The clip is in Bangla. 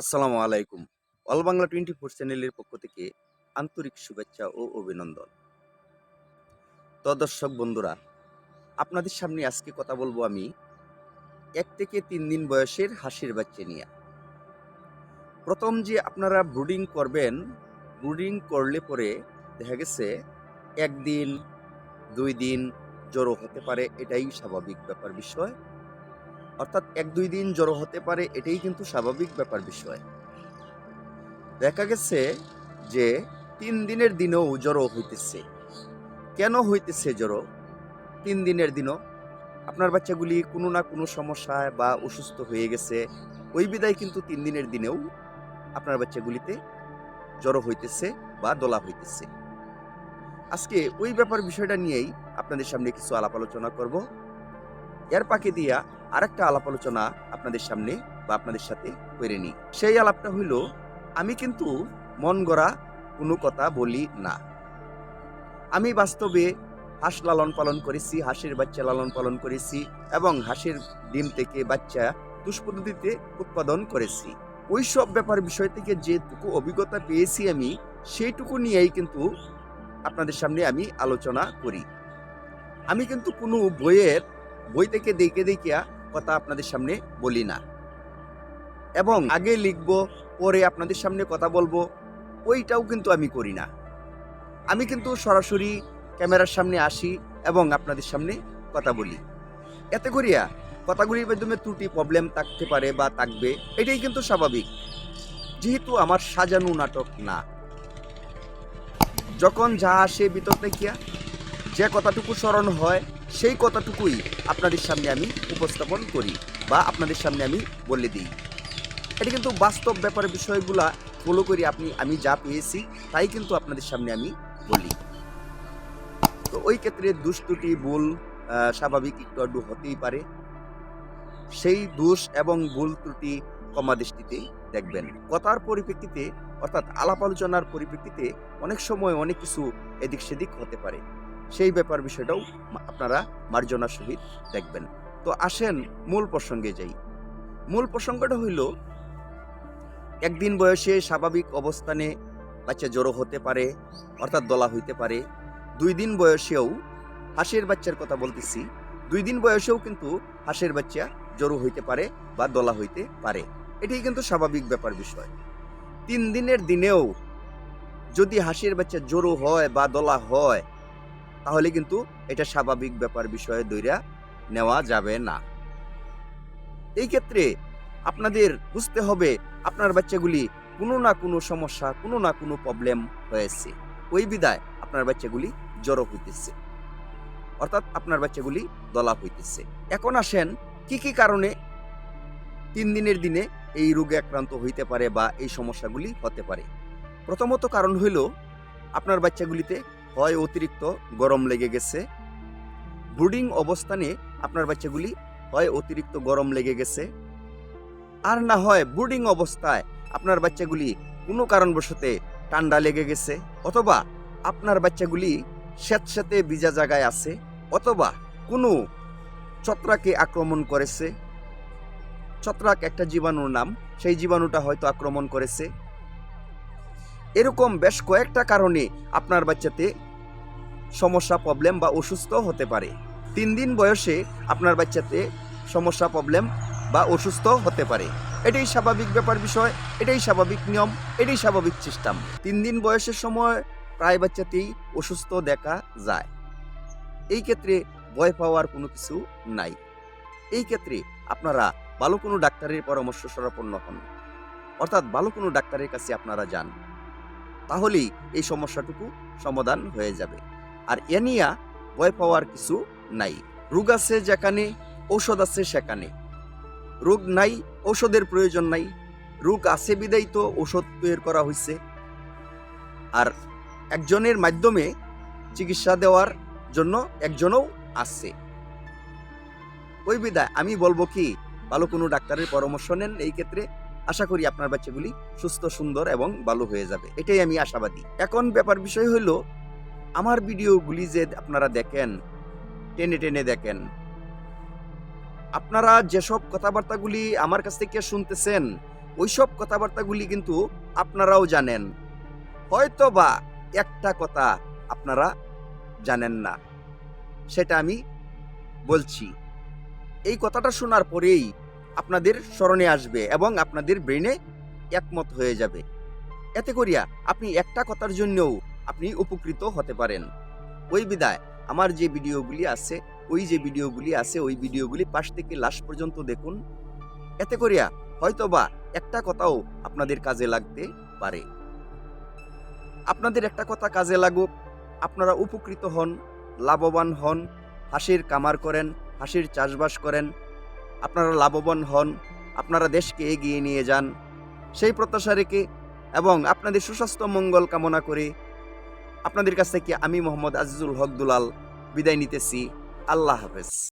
আসসালামু আলাইকুম। অল বাংলা টোয়েন্টি ফোর চ্যানেলের পক্ষ থেকে আন্তরিক শুভেচ্ছা ও অভিনন্দন। তো দর্শক বন্ধুরা, আপনাদের সামনে আজকে কথা বলব আমি এক থেকে তিন দিন বয়সের হাসির বাচ্চা নিয়ে। প্রথম যে আপনারা ব্রুডিং করবেন, ব্রুডিং করলে পরে দেখা গেছে একদিন, দুই দিন জড়ো হতে পারে, এটাই স্বাভাবিক ব্যাপার বিষয়। অর্থাৎ এক দুই দিন জ্বর হতে পারে, এটাই কিন্তু স্বাভাবিক ব্যাপার বিষয়। দেখা গেছে যে তিন দিনের দিনেও জ্বর হইতেছে। কেন হইতেছে জ্বর তিন দিনের দিনও। আপনার বাচ্চাগুলি কোনো না কোনো সমস্যায় বা অসুস্থ হয়ে গেছে, ওই বিদায় কিন্তু তিন দিনের দিনেও আপনার বাচ্চাগুলিতে জ্বর হইতেছে বা দোলা হইতেছে। আজকে ওই ব্যাপার বিষয়টা নিয়েই আপনাদের সামনে কিছু আলাপ আলোচনা করব। এর পাকে দিয়া আরেকটা আলাপ আলোচনা আপনাদের সামনে বা আপনাদের সাথে করে নিই। সেই আলাপটা হইল, আমি কিন্তু মন গড়া কোনো কথা বলি না। আমি বাস্তবে হাঁস লালন পালন করেছি, হাঁসের বাচ্চা লালন পালন করেছি এবং হাঁসের ডিম থেকে বাচ্চা দুষ্পদ্ধতিতে উৎপাদন করেছি। ওই সব ব্যাপার বিষয় থেকে যেটুকু অভিজ্ঞতা পেয়েছি আমি, সেইটুকু নিয়েই কিন্তু আপনাদের সামনে আমি আলোচনা করি। আমি কিন্তু কোনো বইয়ের বই থেকে দেখে দেখিয়া কথা আপনাদের সামনে বলি না। এবং আগে লিখব, পরে আপনাদের সামনে কথা বলব, ওইটাও কিন্তু আমি করি না। আমি কিন্তু সরাসরি ক্যামেরার সামনে আসি এবং আপনাদের সামনে কথা বলি। এতে করিয়া কথাগুলির মাধ্যমে ত্রুটি প্রবলেম থাকতে পারে বা থাকবে, এটাই কিন্তু স্বাভাবিক। যেহেতু আমার সাজানো নাটক না। যখন যা আসে ভিতর দেখিয়া, যে কথাটুকু স্মরণ হয় সেই কথাটুকুই আপনাদের সামনে আমি উপস্থাপন করি বা আপনাদের সামনে আমি বলে দিই। এটা কিন্তু বাস্তব ব্যাপারের বিষয়গুলা ফলো করি আপনি, আমি যা পেয়েছি, তাই কিন্তু আপনাদের সামনে আমি বলি। তো ওই ক্ষেত্রে দুষ্টুটি, ভুল স্বাভাবিক একটু আধটু হতেই পারে। সেই দোষ এবং ভুল ত্রুটি কমা দৃষ্টিতে দেখবেন। কথার পরিপ্রেক্ষিতে, অর্থাৎ আলাপ আলোচনার পরিপ্রেক্ষিতে অনেক সময় অনেক কিছু এদিক সেদিক হতে পারে। সেই ব্যাপার বিষয়টাও আপনারা মার্জনার সহিত দেখবেন। তো আসেন, মূল প্রসঙ্গে যাই। মূল প্রসঙ্গটা হইল, একদিন বয়সে স্বাভাবিক অবস্থানে বাচ্চা জড়ো হতে পারে, অর্থাৎ দলা হইতে পারে। দুই দিন বয়সেও হাঁসের বাচ্চার কথা বলতেছি। দুই দিন বয়সেও কিন্তু হাঁসের বাচ্চা জড়ো হইতে পারে বা দলা হইতে পারে। এটাই কিন্তু স্বাভাবিক ব্যাপার বিষয়। তিন দিনের দিনেও যদি হাঁসের বাচ্চা জড়ো হয় বা দলা হয় তাহলে কিন্তু এটা স্বাভাবিক ব্যাপার বিষয়ে দৈরা নেওয়া যাবে না। এই ক্ষেত্রে আপনাদের বুঝতে হবে আপনার বাচ্চাগুলি কোনো না কোনো সমস্যা, কোনো না কোনো প্রবলেম হয়েছে। ওই বিদায় আপনার বাচ্চাগুলি জড়ো হইতেছে। অর্থাৎ আপনার বাচ্চাগুলি দলা হইতেছে। এখন আসেন কি কি কারণে তিন দিনের দিনে এই রোগে আক্রান্ত হইতে পারে বা এই সমস্যাগুলি হতে পারে। প্রথমত কারণ হইল আপনার বাচ্চাগুলিতে হয় অতিরিক্ত গরম লেগে গেছে। ব্রুডিং অবস্থানে আপনার বাচ্চাগুলি হয় অতিরিক্ত গরম লেগে গেছে। আর না হয় ব্রুডিং অবস্থায় আপনার বাচ্চাগুলি কোনো কারণবশতে ঠান্ডা লেগে গেছে, অথবা আপনার বাচ্চাগুলি স্যাঁতস্যাঁতে ভিজা জায়গায় আছে, অথবা কোনো ছত্রাকে আক্রমণ করেছে। ছত্রাক একটা জীবাণুর নাম, সেই জীবাণুটা হয়তো আক্রমণ করেছে। এরকম বেশ কয়েকটা কারণে আপনার বাচ্চাতে সমস্যা প্রবলেম বা অসুস্থ হতে পারে। তিন দিন বয়সে আপনার বাচ্চাতে সমস্যা প্রবলেম বা অসুস্থ হতে পারে। এটাই স্বাভাবিক ব্যাপার বিষয়, এটাই স্বাভাবিক নিয়ম, এটাই স্বাভাবিক সিস্টেম তিন দিন বয়সের সময় প্রায় বাচ্চাতেই অসুস্থ দেখা যায়। এই ক্ষেত্রে ভয় পাওয়ার কোনো কিছু নাই। এই ক্ষেত্রে আপনারা ভালো কোনো ডাক্তারের পরামর্শ সরাপন্ন হন। অর্থাৎ ভালো কোনো ডাক্তারের কাছে আপনারা যান। তাহলেই এই সমস্যাটুকু সমাধান হয়ে যাবে। আর এ ভয় পাওয়ার কিছু নাই। রোগ আছে যেখানে, ঔষধ আছে সেখানে। রোগ নাই, ঔষধের প্রয়োজন নাই। রোগ আছে বিদায় তো ঔষধ তৈরি করা হয়েছে আর একজনের মাধ্যমে চিকিৎসা দেওয়ার জন্য একজনও আছে। ওই বিদায় আমি বলব কি, ভালো কোনো ডাক্তারের পরামর্শ নেন এই ক্ষেত্রে। আশা করি আপনার বাচ্চাগুলি সুস্থ, সুন্দর এবং ভালো হয়ে যাবে। এটাই আমি আশাবাদী। এখন ব্যাপার বিষয় হইল আমার ভিডিওগুলি যে আপনারা দেখেন, টেনে টেনে দেখেন, আপনারা যেসব কথাবার্তাগুলি আমার কাছ থেকে শুনতেছেন, ওইসব কথাবার্তাগুলি কিন্তু আপনারাও জানেন। হয়তো বা একটা কথা আপনারা জানেন না, সেটা আমি বলছি। এই কথাটা শোনার পরেই আপনাদের স্মরণে আসবে এবং আপনাদের ব্রেনে একমত হয়ে যাবে। এতে করিয়া আপনি একটা কথার জন্যও আপনি উপকৃত হতে পারেন। ওই বিদায়, আমার যে ভিডিওগুলি আছে, ওই যে ভিডিওগুলি আছে, ওই ভিডিওগুলি পাশ থেকে লাস্ট পর্যন্ত দেখুন। এতে করিয়া হয়তোবা একটা কথাও আপনাদের কাজে লাগতে পারে। আপনাদের একটা কথা কাজে লাগুক, আপনারা উপকৃত হন, লাভবান হন, হাসির কামার করেন, হাসির চাষবাস করেন, আপনারা লাভবান হন, আপনারা দেশকে এগিয়ে নিয়ে যান। সেই প্রত্যাশা রেখে এবং আপনাদের সুস্বাস্থ্য মঙ্গল কামনা করে আপনাদের কাছ থেকে আমি মোহাম্মদ আজিজুল হক দুলাল বিদায় নিতেছি। আল্লাহ হাফেজ।